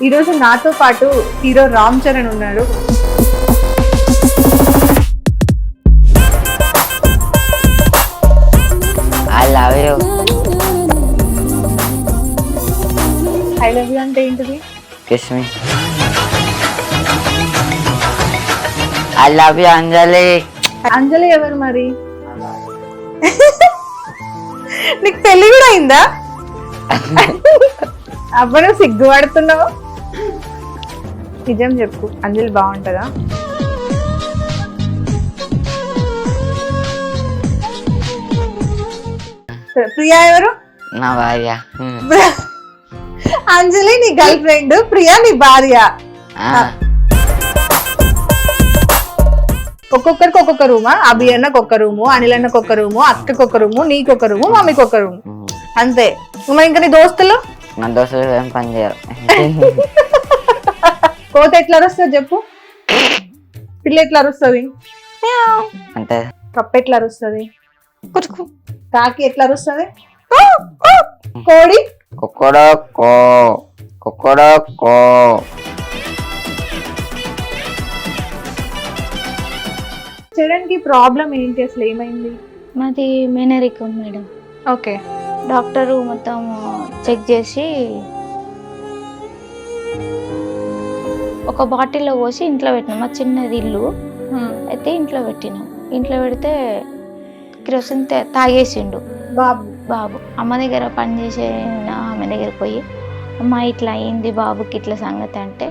ఈరోజు నాతో పాటు హీరో రామ్ చరణ్ ఉన్నాడు I love you I love you అంటే ఏంటిది? Kiss me I love you Anjali Anjali ఎవరు మరి? నీకు పెళ్ళి కూడా అయిందా? అబ్బా నువ్వు సిగ్గుపడుతున్నావు. నిజం చెప్పు. అంజలి బాగుంటుందా? ప్రియా ఎవరు? నా భార్య. అంజలి నీ గర్ల్ ఫ్రెండ్. ప్రియా నీ భార్య. ఒక్కొక్కరికి ఒక్కొక్క రూమా? అభి అన్నకు ఒక రూము అనిల్ అన్నకు ఒక రూము అక్కకి ఒక రూము నీకు ఒక రూము మమ్మీకి ఒక రూము. అంతే. మరి ఇంకా నీ దోస్తులు? నా దోస్తులు ఏం పని చేయరు. కోత ఎట్లా అరుస్తుంది చెప్పు? పిల్ల ఎట్లా అరుస్తుంది? అంటే? కప్ప ఎట్లా అరుస్తుంది? కాకి ఎట్లా అరుస్తుంది? కోడి? కుక్కడో కో. కుక్కడో కో. చరణ్కి ప్రాబ్లం ఏంటి అసలు? ఏమైంది? మాది మేనరికం మేడం. ఓకే. డాక్టరు మొత్తం చెక్ చేసి ఒక బాటిల్లో పోసి ఇంట్లో పెట్టినాం. మా చిన్నది ఇల్లు. అయితే ఇంట్లో పెట్టినాం. ఇంట్లో పెడితే కిరోసిన్ తాగేసిండు. బాబు. బాబు. అమ్మ దగ్గర పని చేసే ఆమె దగ్గర పోయి అమ్మ ఇట్లా అయింది బాబుకి ఇట్లా సంగతి అంటే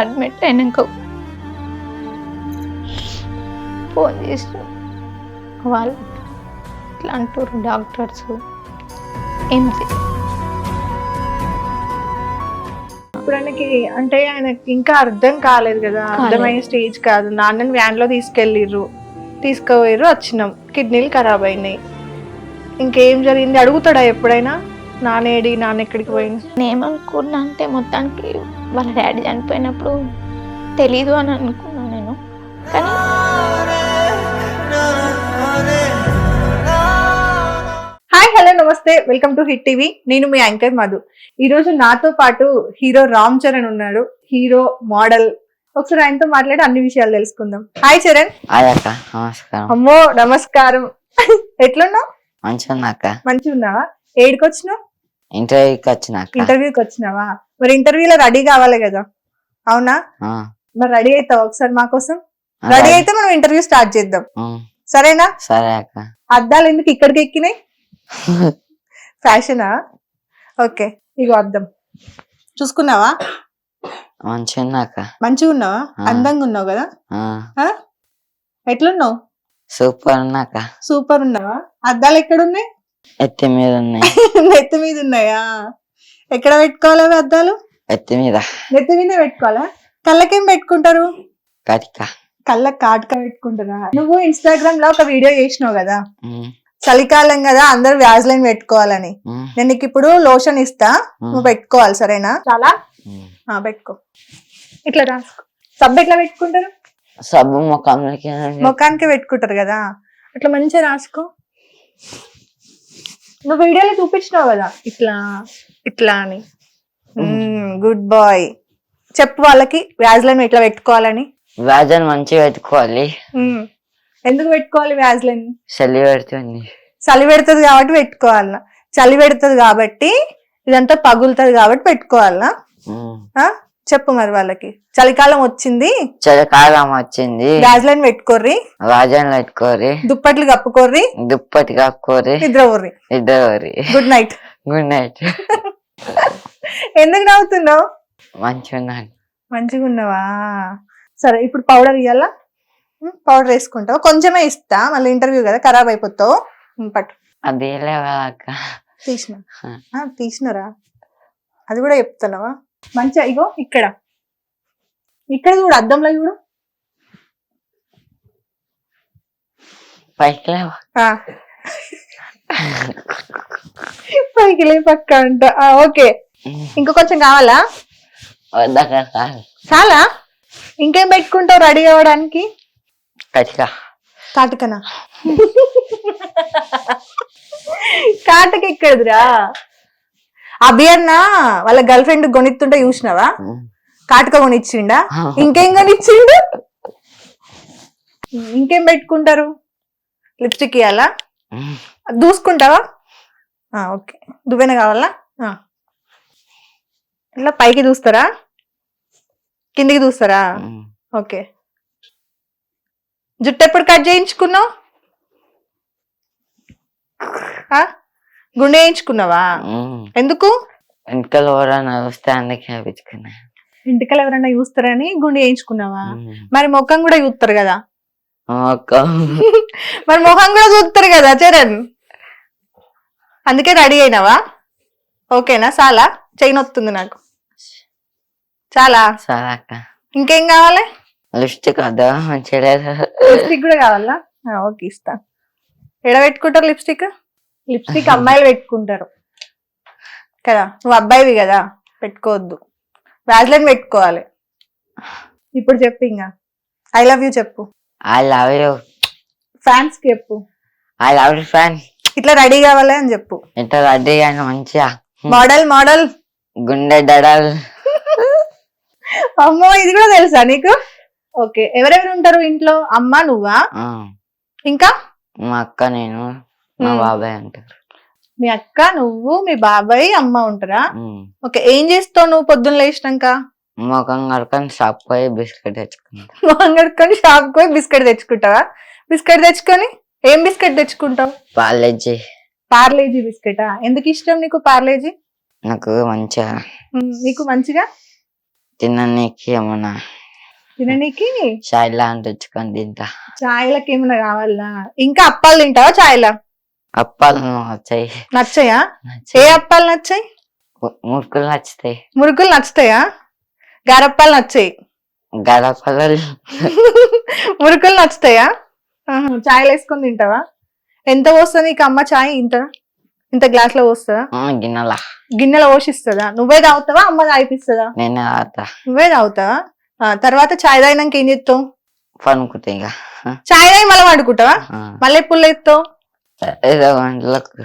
అడ్మిట్ అయినాక ఫోన్ చేసి వాళ్ళు ఇట్లా అంటారు డాక్టర్స్ ఏంటి ఇప్పుడు ఆయనకి అంటే ఆయనకి ఇంకా అర్థం కాలేదు కదా అర్థమయ్యే స్టేజ్ కాదు. నాన్నని వ్యాన్లో తీసుకెళ్ళిర్రు. తీసుకుపోయారు వచ్చినాం. కిడ్నీలు ఖరాబ్ అయినాయి. ఇంకేం జరిగింది? అడుగుతాడా ఎప్పుడైనా? నానేడి నాన్న ఎక్కడికి పోయింది నేను ఏమనుకున్నా అంటే మొత్తానికి వాళ్ళ డాడీ చనిపోయినప్పుడు తెలీదు అని అనుకున్నా నేను. కానీ hello namaste. Welcome to hit TV. నేను మీ యాంకర్ మధు. ఈ రోజు నాతో పాటు హీరో రామ్ చరణ్ ఉన్నాడు. Hero model. ఒకసారి ఆయనతో మాట్లాడి అన్ని విషయాలు తెలుసుకుందాం. హాయ్ చరణ్. అదక్క నమస్కారం. అమ్మో నమస్కారం. ఎట్లున్నావు? మంచిగా ఉన్నావా ఏడికి వచ్చినావు? ఇంటర్వ్యూకి వచ్చినాక ఇంటర్వ్యూకి వచ్చినావా? మరి ఇంటర్వ్యూలో రెడీ కావాలి కదా. అవునా? మరి రెడీ అవుతావు ఒకసారి మా కోసం? రెడీ అయితే మనం ఇంటర్వ్యూ స్టార్ట్ చేద్దాం. సరేనా? సరే అక్క. అద్దాలు ఎందుకు ఇక్కడికి ఎక్కినాయి? ఫ్యాషనా? ఓకే ఇగో అద్దం. చూసుకున్నావా? మంచిగా ఉందక్క మంచిగా ఉన్నావా. అందంగా ఉన్నావు కదా? ఆ? ఎట్లున్నావు? సూపర్ ఉందక్క సూపర్ ఉన్నావా అద్దాలు ఎక్కడున్నాయి? ఎత్తి మీద ఉన్నాయి నెత్తి మీద ఉన్నాయా ఎక్కడ పెట్టుకోవాలి అవి అద్దాలు? ఎత్తి మీద. నెత్తి మీద పెట్టుకోవాలా? కళ్ళకేం పెట్టుకుంటారు? కటిక. కళ్ళకి కాటుక పెట్టుకుంటారా? నువ్వు ఇన్స్టాగ్రామ్లో ఒక వీడియో చేసినావు కదా? ఉమ్, చలికాలం కదా అందరు వ్యాజ్లైన్ పెట్టుకోవాలని. నేను నీకు ఇప్పుడు లోషన్ ఇస్తా నువ్వు పెట్టుకోవాలి సరేనా? చాలా. ఆ, పెట్టుకో. ఇట్లా రాసుకో. సబ్బు ఎట్లా పెట్టుకుంటారు? సబ్బు ముఖంలోకి ముఖానికి పెట్టుకుంటారు కదా. అట్లా మంచిగా రాసుకో. నువ్వు వీడియోలో చూపించినావు కదా ఇట్లా ఇట్లా అని. Good boy. చెప్పు వాళ్ళకి వ్యాజ్లైన్ ఎట్లా పెట్టుకోవాలని. వ్యాజన్ మంచిగా పెట్టుకోవాలి. మ్మ్. ఎందుకు పెట్టుకోవాలి వ్యాజ్లైన్? చలి పెడుతుంది. చలి పెడుతుంది కాబట్టి పెట్టుకోవాలనా? చలి పెడుతుంది కాబట్టి ఇదంతా పగులుతుంది కాబట్టి పెట్టుకోవాలనా? చెప్పు మరి వాళ్ళకి. చలికాలం వచ్చింది. చలికాలం వచ్చింది. వ్యాజ్లైన్ పెట్టుకోర్రి. రాజన్ పెట్టుకోరి దుప్పట్లు కప్పుకోర్రి. దుప్పటి కప్పుకోరి నిద్ర ఊర్రి ఇద్దరు గుడ్ నైట్ గుడ్ నైట్ ఎందుకు నవ్వుతున్నావు? మంచిగా ఉన్నాను మంచిగా ఉన్నావా సరే ఇప్పుడు పౌడర్ ఇవ్వాలా పౌడర్ వేసుకుంటావా. కొంచెమే ఇస్తా మళ్ళీ ఇంటర్వ్యూ కదా ఖరాబ్ అయిపోతావు. పట్టు. అది అక్క తీసిన. తీసినరా? అది కూడా చెప్తున్నావా? మంచిగా ఇగో ఇక్కడ. ఇక్కడ చూడు అద్దంలో చూడు. పైకి లేవా. పైకి పక్క అంట. ఓకే. ఇంకా కొంచెం కావాలా? చాలా? ఇంకేం పెట్టుకుంటావు రెడీ అవ్వడానికి? కటిక. కాటుకనా? కాటకి ఎక్కడిదిరా అభి అన్న వాళ్ళ గర్ల్ ఫ్రెండ్ కొనిస్తుంటే చూసినావా? కాటక కొనిచ్చిండా? ఇంకేం కొనిచ్చిండు? ఇంకేం పెట్టుకుంటారు? లిప్స్టిక్ ఇవ్వాలా దూసుకుంటావా? ఆ, ఓకే. దువ్వెన కావాలా? ఆ. ఇట్లా పైకి దూస్తారా? కిందికి దూస్తారా? ఓకే. జుట్టు ఎప్పుడు కట్ చేయించుకున్నావు? గుండె వేయించుకున్నావా? ఎందుకు? వెనకాల ఎవరైనా వస్తే అందుకే వేయించుకున్నా. ఇంటికల్ ఎవరైనా చూస్తారని గుండె వేయించుకున్నావా? మరి ముఖం కూడా చూస్తారు కదా? మరి ముఖం కూడా చూస్తారు కదా చరణ్? అందుకే రెడీ అయినావా? ఓకేనా చాలా చైన్ వస్తుంది నాకు. చాలా అక్క. ఇంకేం కావాలి? లిప్స్టిక్ అదా మంచిగా లిప్స్టిక్ కూడా కావాలా? ఓకే ఇస్తా. ఎడ పెట్టుకుంటారు లిప్స్టిక్? లిప్స్టిక్ అమ్మాయిలు పెట్టుకుంటారు. కదా? నువ్వు అబ్బాయివి కదా? పెట్టుకోవద్దు. వ్యాజ్లైన్ పెట్టుకోవాలి. ఇప్పుడు చెప్పు ఇంకా. ఐ లవ్ యూ చెప్పు. ఐ లవ్ యూ ఫ్యాన్స్కి చెప్పు. ఐ లవ్ యూ ఫ్యాన్ ఇట్లా రెడీ కావాలి అని చెప్పు. ఇంత రెడీ కానీ మంచిగా. Model model. గుండె డడల్ అమ్మో ఇది కూడా తెలుసా నీకు? ఓకే. ఎవరెవరు ఉంటారు ఇంట్లో? అమ్మ నువ్వా? ఇంకా? మా అక్క నేను మా. బాబాయ్ అంటారు. మీ అక్క నువ్వు మీ బాబాయ్ అమ్మ ఉంటారా. ఓకే. ఏం చేస్తావు నువ్వు పొద్దున్న లేచినాక? ముఖం కడుకొని షాప్ పోయి బిస్కెట్ తెచ్చుకుంటా. మొహం కడుక్కొని షాప్ పోయి బిస్కెట్ తెచ్చుకుంటావా? బిస్కెట్ తెచ్చుకొని ఏం బిస్కెట్ తెచ్చుకుంటావు? కాలేజీ పార్లేజీ బిస్కెటా? ఎందుకు ఇష్టం నీకు పార్లేజీ? నాకు మంచిగా నీకు మంచిగా? తిననీకి ఏమన్నా తిననీకి? చాయ్ లాంటి తెచ్చుకొని తింటా. చాయ్లకి ఏమైనా కావాలా? ఇంకా అప్పాలు తింటావా చాయ్లా? అప్పాలు వచ్చాయి నచ్చాయా? ఏ నచ్చాయి. అప్పాలు నచ్చాయి? మురుకులు నచ్చుతాయి. మురుకులు నచ్చుతాయా? గారప్పాలు నచ్చాయి. గడపలు మురుకులు నచ్చుతాయా? చాయ్లు వేసుకొని తింటావా? ఎంత పోస్తుంది నీకు అమ్మ చాయ్ ఇంత? ఇంత గ్లాస్లో పోస్తుందా గిన్నెల. గిన్నెలో పోషిస్తుందా? నువ్వే తాగుతావా? అమ్మ తాగిపిస్తుందా? నేనే తాత నువ్వే తాగుతావా? తర్వాత చాయ్ తాగినాక ఏం చేస్తావు? పనుకుంటా ఇక. చాయ్ తాగి మళ్ళీ వండుకుంటావా. మళ్ళీ ఎప్పుడు లేస్తావు? ఐదు గంటలకు?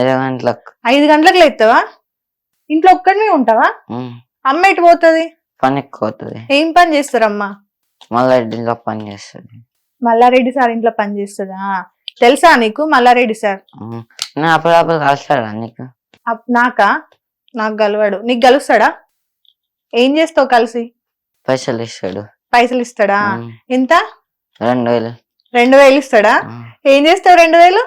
ఐదు గంటలకు. ఐదు గంటలకు లేస్తావా? ఇంట్లో ఒక్కడినే ఉంటావా. అమ్మ ఎటు పోతుంది? పని ఎక్కువ ఏం పని చేస్తారు అమ్మ మళ్ళీ ఇంట్లో పని చేస్తుంది. మల్లారెడ్డి సార్ ఇంట్లో పని చేస్తుందా? తెలుసా నీకు మల్లారెడ్డి సార్? అప్పుడప్పుడు కలుస్తాడా నీకు? నాకా? నాకు గలవాడు నీకు గలుస్తాడా ఏం చేస్తావు కలిసి? పైసలు ఇస్తాడు పైసలు ఇస్తాడా. ఎంత? రెండు వేలు. రెండు వేలు ఇస్తాడా. ఏం చేస్తావు రెండు వేలు?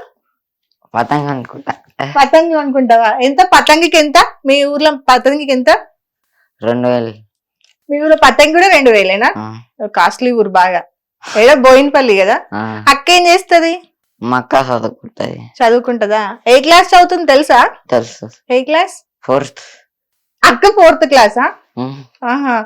పతంగ అనుకుంటా. పతంగి అనుకుంటావా? ఎంత? పతంగికి ఎంత మీ ఊర్లో పతంగికి ఎంత రెండు వేలు. మీ ఊర్లో పతంగి కూడా రెండు వేలేనా. కాస్ట్లీ ఊరు బాగా. ఏదో బోయినపల్లి కదా. అక్క ఏం చేస్తది? మా అక్క చదువుకుంటది. చదువుకుంటదా? ఏ క్లాస్ చదువుతుంది తెలుసా? తెలుసు. ఏ క్లాస్? ఫోర్త్. అక్క ఫోర్త్ క్లాసా? ఆహా.